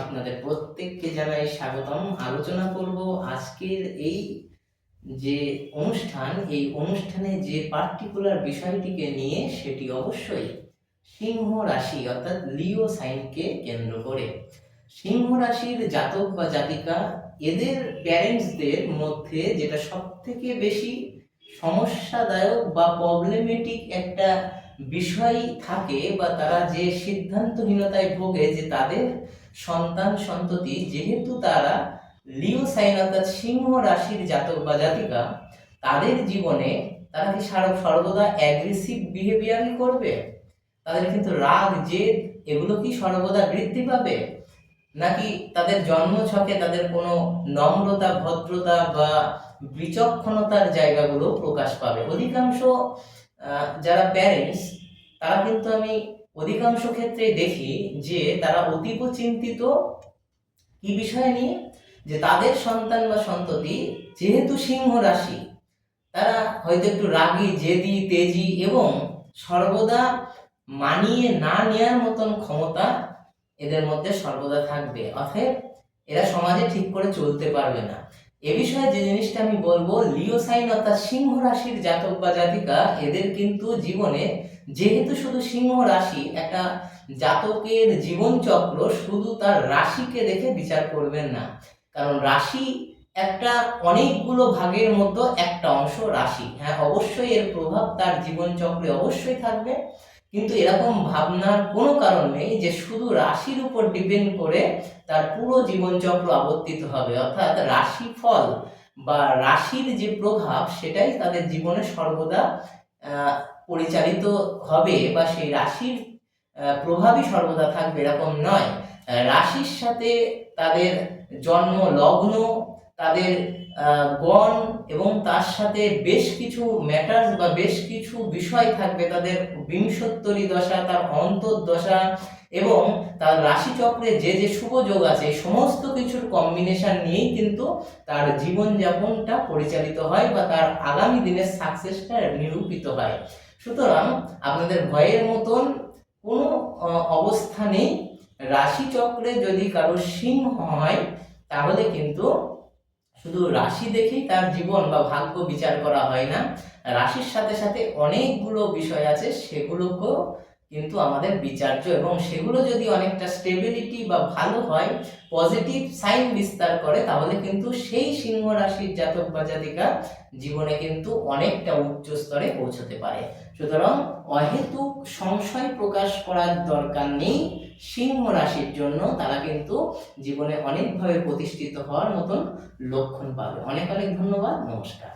আপনাদের প্রত্যেককে জানাই স্বাগতম। আলোচনা করব আজকের এই যে অনুষ্ঠান, এই অনুষ্ঠানে যে পার্টিকুলার বিষয়টিকে নিয়ে সেটি অবশ্যই সিংহ রাশি অর্থাৎ লিও সাইনকে কেন্দ্র করে। সিংহ রাশির জাতক বা জাতিকা, এদের প্যারেন্টসদের মধ্যে যেটা সব থেকে বেশি সমস্যাদায়ক বা প্রবলেমেটিক একটা বিষয় থাকে বা তারা যে সিদ্ধান্তহীনতায় ভোগে যে তাদের সন্তান সন্ততি, যেহেতু তারা লিও সাইন অর্থাৎ সিংহ রাশির জাতক বা জাতিকা, তাদের জীবনে তারা কি সারা- সর্বদা অ্যাগ্রেসিভ বিহেভিয়ারই করবে? তাদের কিন্তু রাগ, জেদ এগুলো কি সর্বদা বৃদ্ধি পাবে? নাকি তাদের জন্ম ছকে তাদের কোনো নম্রতা, ভদ্রতা বা বিচক্ষণতার জায়গাগুলো প্রকাশ পাবে? অধিকাংশ যারা প্যারেন্টস তারা কিন্তু আমি অধিকাংশ ক্ষেত্রে দেখি যে তারা অতীব চিন্তিত কি বিষয় নিয়ে? যে তাদের সন্তান বা সন্ততি যেহেতু সিংহ রাশি, তারা হয়তো একটু রাগী, জেদি, তেজি এবং সর্বদা মানিয়ে না নেওয়ার মতন ক্ষমতা এদের মধ্যে সর্বদা থাকবে। অতএব এরা সমাজে ঠিক করে চলতে পারবে না। এ বিষয়ে যে জিনিসটা আমি বলব, লিও সাইন অর্থাৎ সিংহ রাশির জাতক বা জাতিকা, এদের কিন্তু জীবনে যেহেতু শুধু সিংহ রাশি, একটা জাতকের জীবন চক্র শুধু তার রাশিকে দেখে বিচার করবেন না। কারণ রাশি একটা অনেকগুলো ভাগের মধ্যে একটা অংশ রাশি। হ্যাঁ অবশ্যই এর প্রভাব তার জীবন চক্রে অবশ্যই থাকবে। কিন্তু এরকম ভাবনার কোনো কারণ নেই যে শুধু রাশির উপর ডিপেন্ড করে তার পুরো জীবনচক্র আবর্তিত হবে। অর্থাৎ রাশি ফল বা রাশির যে প্রভাব, সেটাই তাদের জীবনে সর্বদা পরিচালিত হবে বা সেই রাশির প্রভাবই সর্বদা থাকবে এরকম নয়। রাশির সাথে তাদের জন্ম, লগ্ন তাদের গণ এবং তার সাথে বেশ কিছু ম্যাটার্স বা বেশ কিছু বিষয় থাকবে। তাদের বিংশোত্তরী দশা তার অন্তর্দশা এবং তার রাশিচক্রে যে যে শুভ যোগ আছে সমস্ত কিছুর কম্বিনেশন নিয়েই কিন্তু তার জীবনযাপনটা পরিচালিত হয় বা তার আগামী দিনের সাকসেসটা নিরূপিত হয়। সুতরাং আপনাদের ভয়ের মতন কোনো আহ, অবস্থা নেই। রাশিচক্রে যদি কারও সিংহ হয় তাহলে কিন্তু শুধু রাশি দেখেই তার জীবন বা ভাগ্য বিচার করা হয় না। রাশির সাথে সাথে অনেকগুলো বিষয় আছে, সেগুলোকেও কিন্তু আমাদের বিচার্য এবং সেগুলো যদি অনেকটা স্টেবিলিটি বা ভালো হয় পজিটিভ সাইন বিস্তার করে, তাহলে কিন্তু সেই সিংহ রাশির জাতক বা জাতিকা জীবনে কিন্তু অনেকটা উচ্চ স্তরে পৌঁছতে পারে। সুতরাং অহেতুক সংশয় প্রকাশ করার দরকার নেই সিংহ রাশির জন্য। তারা কিন্তু জীবনে অনেকভাবে প্রতিষ্ঠিত হওয়ার মতন লক্ষণ পাবে। অনেক অনেক ধন্যবাদ, নমস্কার।